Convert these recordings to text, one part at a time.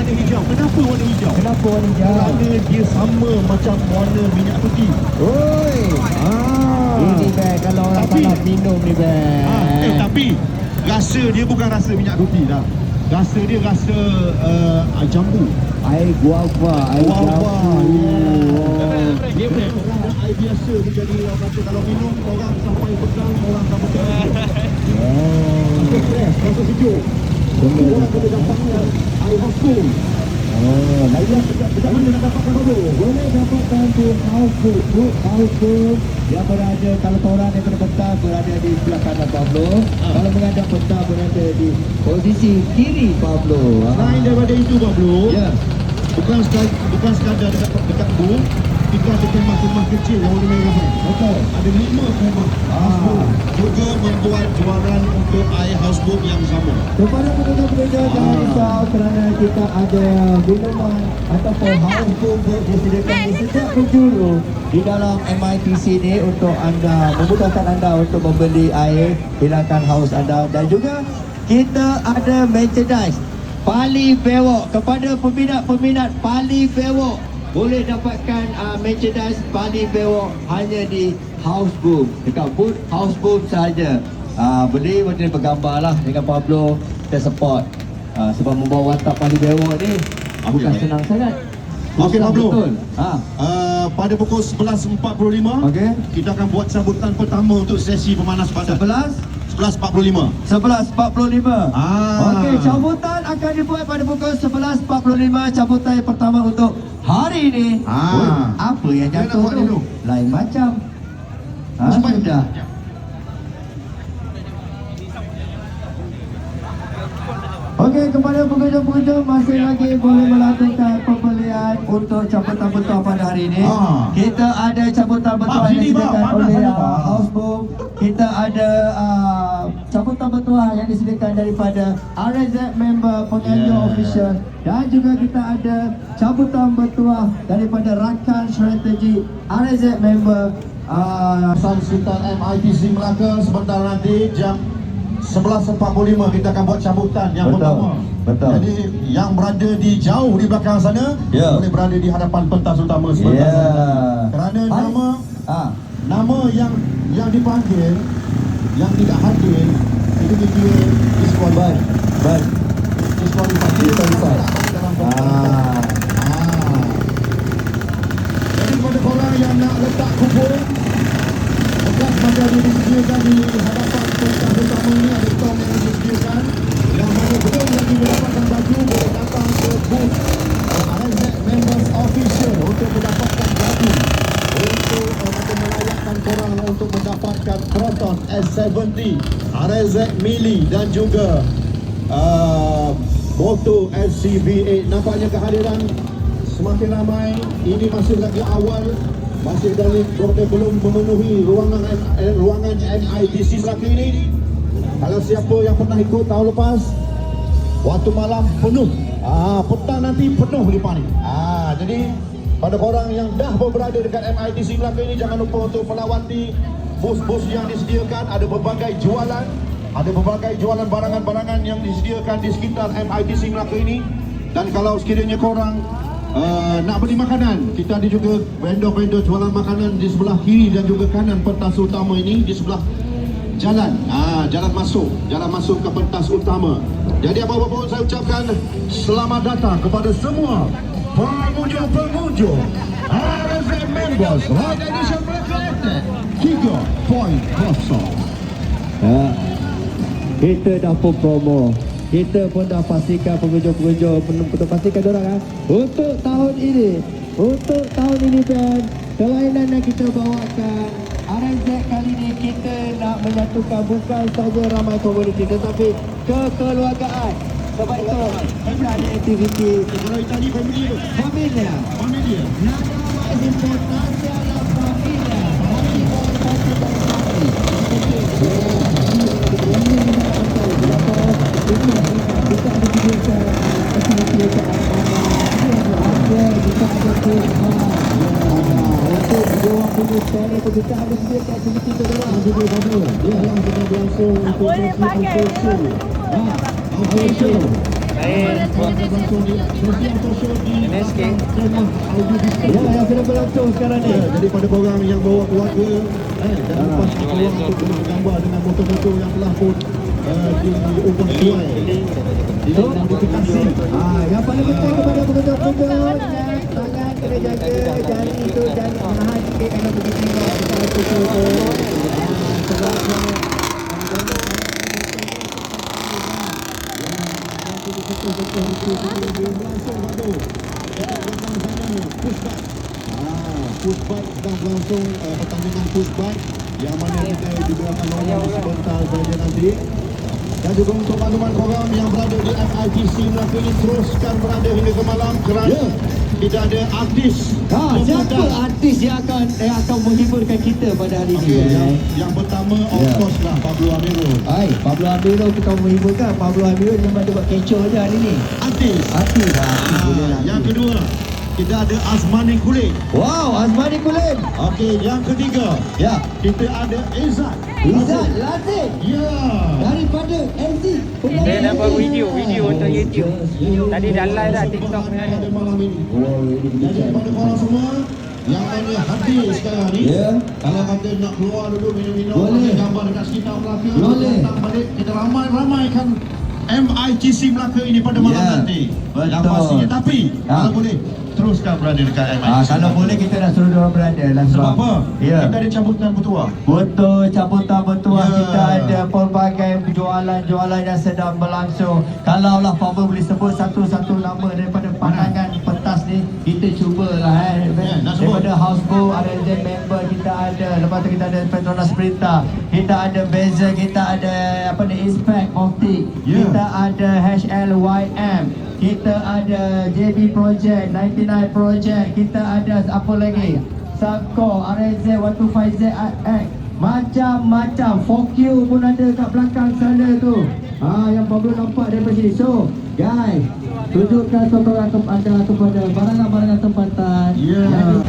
warna hijau. Kenapa warna hijau? Kenapa warna hijau? Kerana dia sama macam warna minyak putih. Oi. Ah. Ini bag kalau orang Tapi- salah minum ni bag. Ah, eh tapi rasa dia bukan rasa minyak putih dah. Rasa dia rasa uh, jambu. Air guava, air Guava, jambu. yeah. Orang air biasa dia jadi orang kata kalau minum orang sampai petang orang sampai petang. Oh. Stres, rasa sejuk. Benar. Orang kena dapatkan air hospital. Oh, lagi Dekat mana nak dapatkan tu? boleh food, food house food yang berada kalau korang daripada petang berada di sebelah kanan Pablo. Ah. Kalau menghadap petang berada di posisi kiri Pablo. Ah. Selain daripada itu Pablo, Ya. bukan sekadar, bukan sekadar dekat dekat booth, kita ada kemah-kemah kecil yang warna merah ni. Betul. Ada lima kemah Ah. juga membuat jualan untuk air houseboat yang sama. Kepada pengguna-pengguna jangan Ah. risau kerana kita ada minuman ataupun house food disediakan di setiap penjuru di dalam MITC ni untuk anda memudahkan anda untuk membeli air hilangkan haus anda dan juga kita ada merchandise Pali Bewok kepada peminat-peminat Pali Bewok boleh dapatkan uh, merchandise Pali Bewok hanya di House Boom dekat booth House Boom saja. Ah beli boleh bergambar lah dengan Pablo kita support. Ah sebab membawa watak Pali Bewok ni bukan Okey. senang sangat. Okey, Pablo. Betul. Ha. Uh, pada pukul 11.45 Okey. kita akan buat sambutan pertama untuk sesi pemanas badan 11 11.45 11.45 Ah. Okey, cabutan akan dibuat pada pukul 11.45 Cabutan yang pertama untuk hari ini Ah. Oi, Apa yang jatuh tu? Lain macam. Ha, Sudah Okey, kepada pengunjung-pengunjung masih lagi boleh melakukan pembelian untuk cabutan betul pada hari ini. Ah. Kita ada cabutan betul Bang, yang bang. disediakan Panas oleh uh, bang. Houseboom. Kita ada uh, cabutan betul yang disediakan daripada RZ member penganjur Yeah. official dan juga kita ada cabutan bertuah daripada rakan strategi RZ member uh, San Sultan MITC Melaka sebentar nanti jam 11.45 kita akan buat sambutan yang Betul, pertama. betul. Jadi yang berada di jauh di belakang sana Ya. boleh berada di hadapan pentas utama sebentar. Ya. saja. Kerana Hai. nama ah nama yang yang dipanggil yang tidak hadir itu dia disqualified. baik Disqualified. Pentas. ah Ah. Jadi kepada korang yang nak letak Bekas macam yang disediakan di hadapan RZ Members Official Untuk mendapatkan baju Untuk macam melayakkan korang Untuk mendapatkan Proton S70 RZ Mili Dan juga uh, Moto SCV8 Nampaknya kehadiran semakin ramai. Ini masih lagi awal Masih dari kita belum memenuhi ruangan eh, ruangan NITC Melaka ini. Kalau siapa yang pernah ikut tahun lepas Waktu malam penuh. Ah, Petang nanti penuh lepas ni. Ah, Jadi pada korang yang dah berada dekat MITC Melaka ini Jangan lupa untuk melawati bus-bus yang disediakan. Ada berbagai jualan Ada berbagai jualan barangan-barangan yang disediakan di sekitar MITC Melaka ini. Dan kalau sekiranya korang uh, nak beli makanan Kita ada juga vendor-vendor jualan makanan di sebelah kiri dan juga kanan pentas utama ini Di sebelah jalan. Ah, jalan masuk, jalan masuk ke pentas utama. Jadi apa-apa saya ucapkan selamat datang kepada semua pengunjung-pengunjung RFM Members Ride Edition Recorded 3.0. Ya. Kita dah pun promo. Kita pun dah pastikan pengunjung-pengunjung untuk pastikan orang kan. Untuk tahun ini, untuk tahun ini Ben, kelainan yang kita bawakan RNZ kali ini kita nak menyatukan bukan saja ramai komuniti tetapi kekeluargaan. Sebab itu kita ada aktiviti Kalau tadi family tu, familia. family dia. Nada Yang Ya, Ya, eh, telah pun uh, diubah sesuai dimodifikasi Ah, yang paling penting kepada pengunjung-pengunjung ingat tangan kena jaga jari itu jangan menahan sikit kalau pergi tengok kita harus tutup tu. Ah, sebab dia push bike sedang berlangsung uh, pertandingan push bike yang mana kita diberikan lorong sebentar saja nanti dan juga untuk makluman korang yang berada di FITC Melaka ini teruskan berada hingga ke malam kerana Ya. tidak ada artis Ha, siapa artis yang akan yang akan menghiburkan kita pada hari ini? Okey, yang, eh? yang pertama of Ya. course lah Pablo Amirul Hai, Pablo Amiro kita menghiburkan. Pablo Amiro memang dia buat kecoh je hari ni. artis Artis lah. artis boleh ah, lah. yang kedua kita ada Azmani Kulit Wow, Azmani Kulim. Okey, yang ketiga Ya. kita ada Izzat Izzat Lazim Ya daripada MC. Dia nak buat video, video untuk YouTube. Tadi dah live dah TikTok ni ada. Jadi kepada korang semua yang mana hadir sekarang ni Ya. Kalau kata nak keluar dulu minum-minum Boleh. gambar dekat sekitar Melaka Boleh. balik kita ramai-ramaikan MITC Melaka ini pada malam Ya. nanti Yang Betul. pastinya Tapi Ha. kalau boleh teruskan berada dekat MITC Ah, kalau boleh kita nak suruh dia berada lah Sebab apa? Ya. Kita ada cabutan bertuah Betul, cabutan bertuah Ya. kita ada pelbagai jualan-jualan yang sedang berlangsung. Kalaulah Papa boleh sebut satu-satu nama daripada pandangan ni, kita cubalah eh. Ya, nak sebut. daripada Houseboat, ada Z member kita ada. Lepas tu kita ada Petronas Berita. Kita ada Bezel, kita ada apa ni Inspect Optic. Ya. Kita ada HLYM. Kita ada JB Project, 99 Project. Kita ada apa lagi? Sakko, RZ 125ZX Macam-macam 4Q pun ada kat belakang sana tu ha, Yang Pablo nampak daripada sini So, guys Tunjukkan sokongan anda kepada barangan-barangan tempatan Ya. yang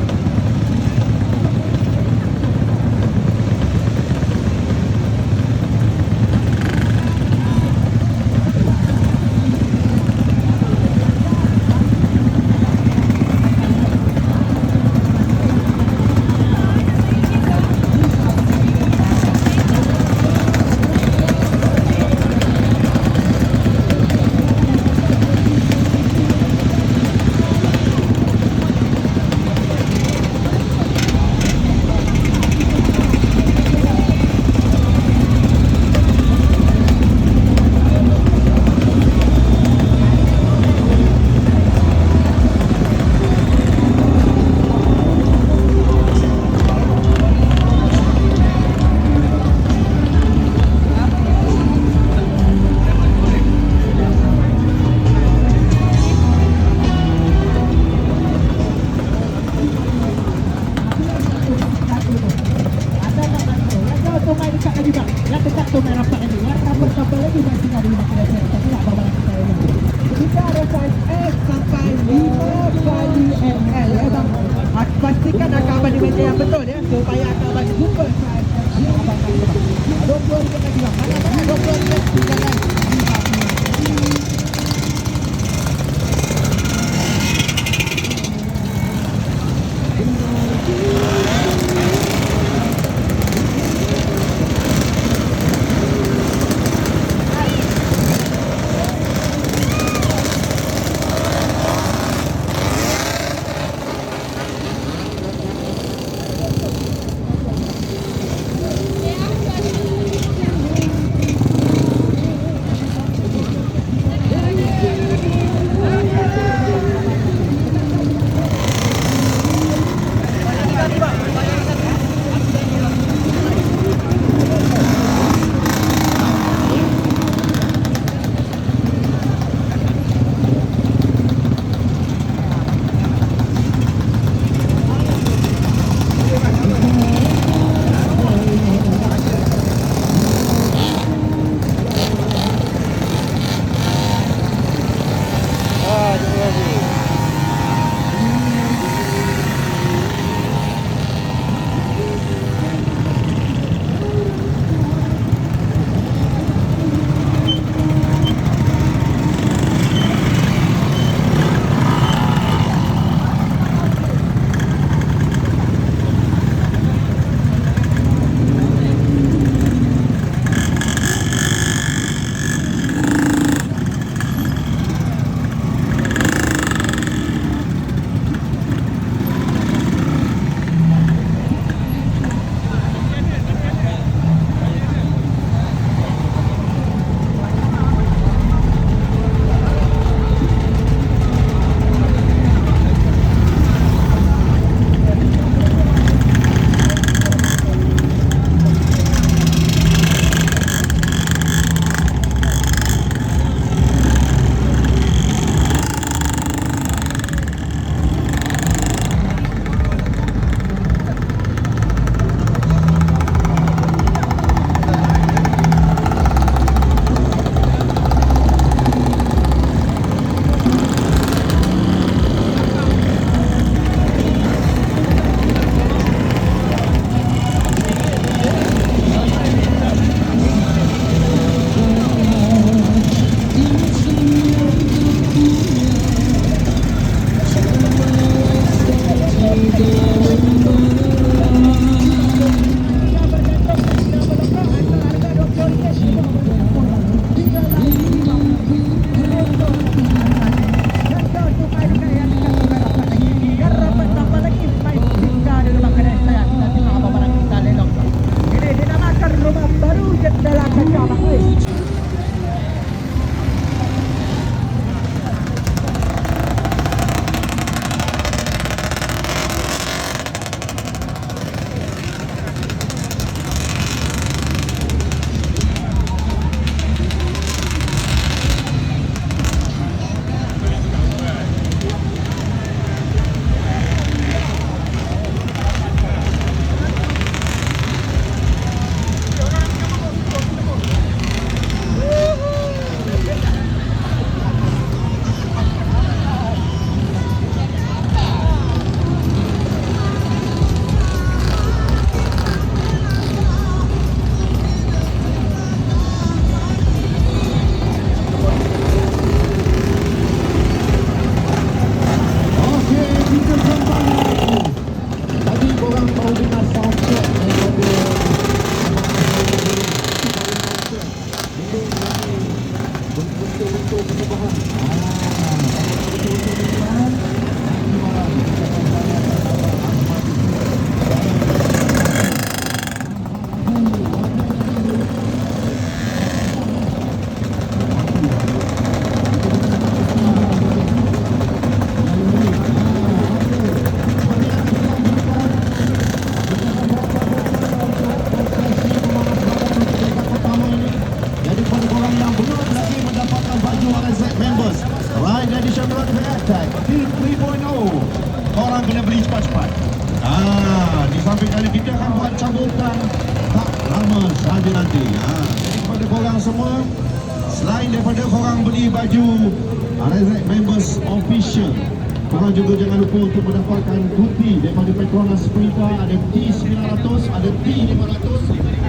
kuti daripada Petronas Sprita Ada T900, ada T500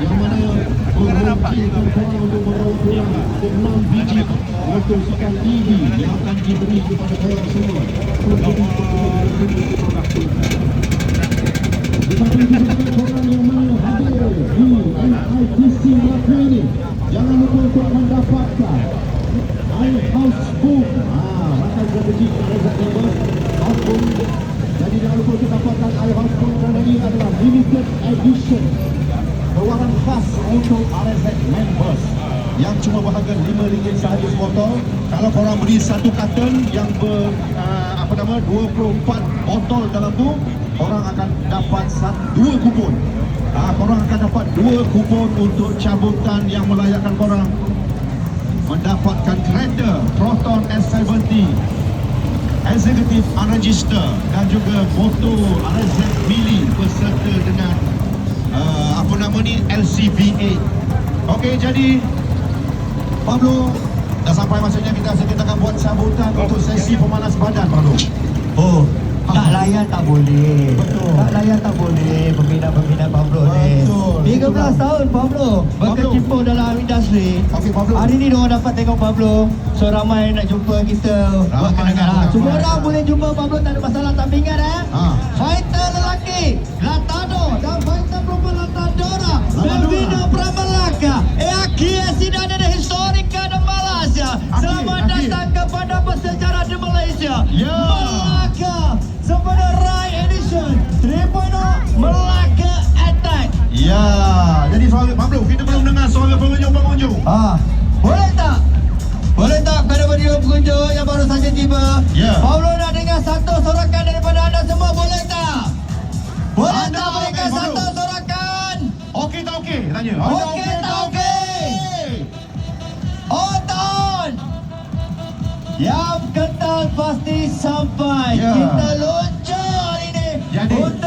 Yang mana memungkinkan korang untuk membawa pulang Ada 6 biji motosikal EV yang akan diberi kepada korang semua. Untuk juga korang yang mana hadir di MITC Melaka ini Jangan lupa untuk mendapatkan House Boom ah, Makan Members House Boom Jadi jangan lupa untuk dapatkan Air Boom Kerana ini adalah limited edition. Pewaran khas untuk RZ Members. Yang cuma berharga RM5 sahaja sebotol. Kalau korang beli satu karton yang ber, uh, apa nama 24 botol dalam tu korang akan dapat dua kupon uh, korang akan dapat dua kupon untuk cabutan yang melayakkan korang. Mendapatkan kereta Proton S70 Executive Unregister dan juga motor RZ Mini beserta dengan uh, apa nama ni LCV8 Okey jadi Pablo dah sampai masanya kita rasa kita akan buat sambutan untuk sesi pemanas badan Pablo? Oh, tak layan tak boleh. Betul. Tak layan tak boleh pembina-pembina Pablo ni. Betul. 13 tahun Pablo berkecimpung dalam industri. Okey Pablo Hari ni diorang dapat tengok Pablo. So ramai nak jumpa kita Ramai nak Ha, buat Semua orang boleh jumpa Pablo tak ada masalah tak ingat eh. Ha. Fighter lelaki Latado dan fighter perempuan Latadora. Melvina Pramalaka Eki Asidana dan Historika de Malaysia Selamat Aki. datang kepada Ah, boleh tak? Boleh tak kepada beliau pengunjung yang baru saja tiba? Ya. Paulo nak dengar satu sorakan daripada anda semua, boleh tak? Boleh Anda tak berikan okey, Paulo? satu sorakan? Okey tak okey tanya Okey tak okey? Oton! Yang kental pasti sampai. Ya. Kita luncur hari ini Jadi- untuk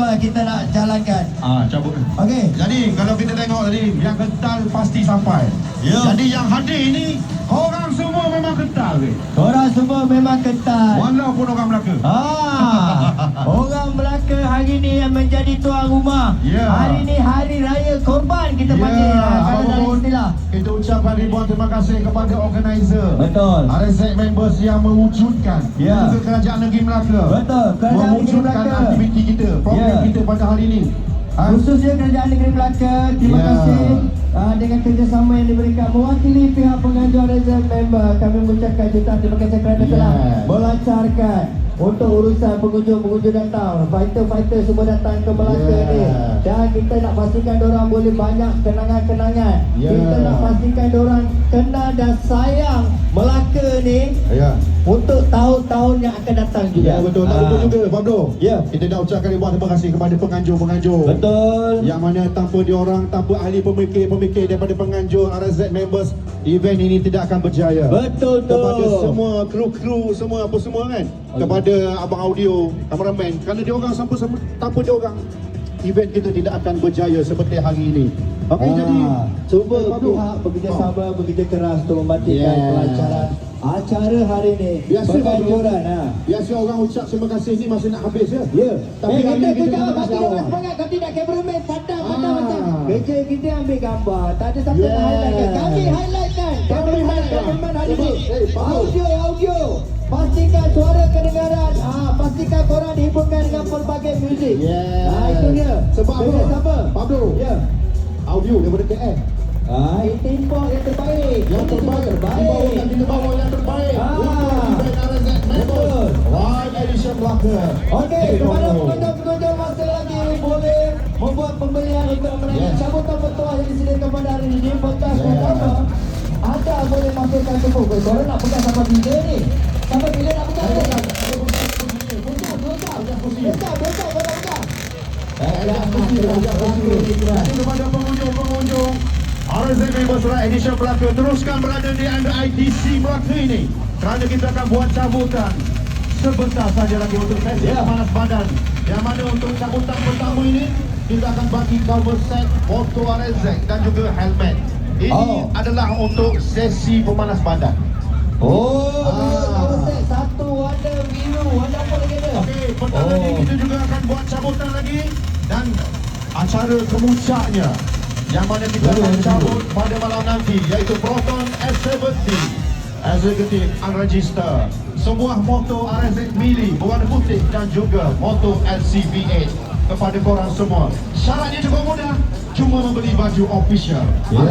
pertama kita nak jalankan. Ah cabut Okey. Jadi kalau kita tengok tadi yang kental pasti sampai. Ya. Jadi yang hadir ini orang semua memang kental ke? Korang semua memang kental. Walaupun orang Melaka. Ah, orang Melaka hari ni yang menjadi tuan rumah. Ya. Hari ni hari raya korban kita panggil. Kalau dalam apapun, istilah. Kita ucapkan ribuan terima kasih kepada organizer. Betul. RSX members yang mewujudkan Ya. juga kerajaan negeri Melaka. Betul, kerajaan negeri mewujudkan Melaka. Pada hari ini. Ha? Khususnya kerajaan negeri Melaka, terima Ya. kasih uh, dengan kerjasama yang diberikan mewakili pihak penganjur reserve member. Kami mengucapkan jutaan terima kasih kerana Yes. telah melancarkan untuk urusan pengunjung-pengunjung datang. Fighter-fighter semua datang ke Melaka Yes. ni. Dan kita nak pastikan orang boleh banyak kenangan-kenangan. Ya. Kita nak pastikan orang kenal dan sayang Melaka ni Ya. untuk tahun-tahun yang akan datang juga. Ya betul. Tak lupa Ah. juga Pablo. Ya. Kita dah ucapkan ribuan terima kasih kepada penganjur-penganjur. Betul. Yang mana tanpa diorang, tanpa ahli pemikir-pemikir daripada penganjur RSZ members, event ini tidak akan berjaya. Betul tu. Kepada semua kru-kru, semua apa semua kan. Kepada abang audio, kameraman. Kerana diorang sampai tanpa diorang, event kita tidak akan berjaya seperti hari ini. Okey, Ah, jadi cuba pihak bekerjasama bekerja keras untuk memastikan Yeah. kelancaran acara hari ini. Biasa Penganjuran ha. Biasa orang ucap terima kasih ni masih nak habis ya. Ya. Tapi eh, kita kita bagi orang awal. semangat kau tidak cameraman padam padam Ah. macam. Kerja kita ambil gambar. Tak ada siapa Yeah. highlight kan. Kami highlight kan. Kami Cameraman highlight. cameraman hari ini. eh. Audio audio. Pastikan suara kedengaran. Ah, pastikan korang dihiburkan dengan pelbagai muzik. Yeah. Ah, itu dia. Sebab apa? Pablo. Ya. Audio daripada KL. Ah, ini timbok yang terbaik. Yang terbaik Dibawakan di bawah yang terbaik Ah. Untuk event RZ Members Betul. Ride Edition Melaka Okey, kepada pengunjung-pengunjung masa lagi boleh membuat pembelian untuk menaiki Yes. sambutan bertuah yang disediakan pada hari ini. Bekas Yes. pertama, anda boleh masukkan ke buku. Korang nak pegang sampai bila ni? Sampai bila nak pegang ni? Pegang, pegang. Pegang, pegang, pegang, pegang. Kepada pengunjung-pengunjung RZ Members Ride Edition Melaka Teruskan berada di under ITC Melaka ini Kerana kita akan buat cabutan Sebentar saja lagi untuk sesi Ya. panas badan Yang mana untuk cabutan pertama ini Kita akan bagi cover set foto RZ dan juga helmet Ini Oh. adalah untuk sesi pemanas badan Oh, Ah. ah. set satu warna biru, warna apa lagi ada? Okey, petang Oh. lagi kita juga akan buat cabutan lagi. Dan acara kemuncaknya yang mana kita akan cabut pada malam nanti iaitu Proton S70 Executive Unregister sebuah motor RSX Mili berwarna putih dan juga motor LCV8 kepada korang semua syaratnya cukup mudah cuma membeli baju official. Ya,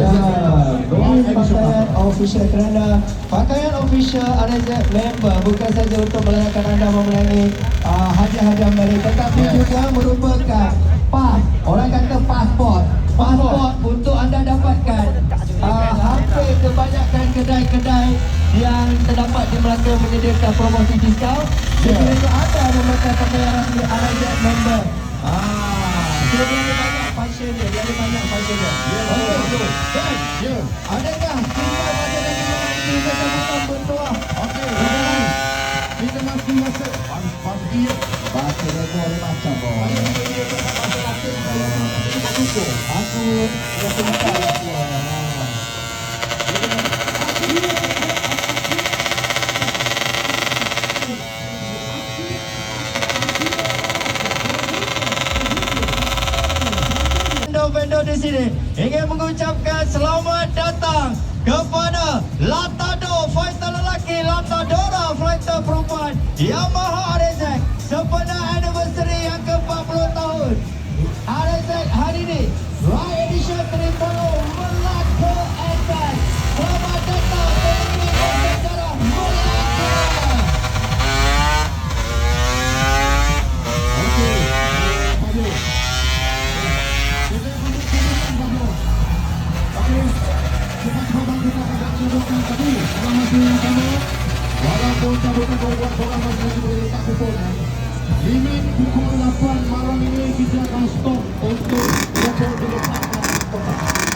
beli pakaian official kerana pakaian official RZ member bukan saja untuk melayakan anda memenangi uh, hadiah-hadiah mereka tetapi Yes. juga merupakan pas, orang kata pasport. Pasport untuk anda dapatkan uh, hampir kebanyakan kedai-kedai yang terdapat di Melaka menyediakan promosi diskaun. Ya. sekiranya anda memakai pakaian rasmi RZ member. Ah, dia ada function dia, dia banyak function dia Ya, Okey. Dan, ya Adakah kita ada lagi lagi kita bukan bertuah? okey kita masih masuk pagi Bahasa dia boleh macam boleh. Aku rasa macam Walaupun cabutan membuat orang masih lagi boleh letak kupon Limit pukul 8 malam ini kita akan stop untuk kupon diletakkan di tempat Thank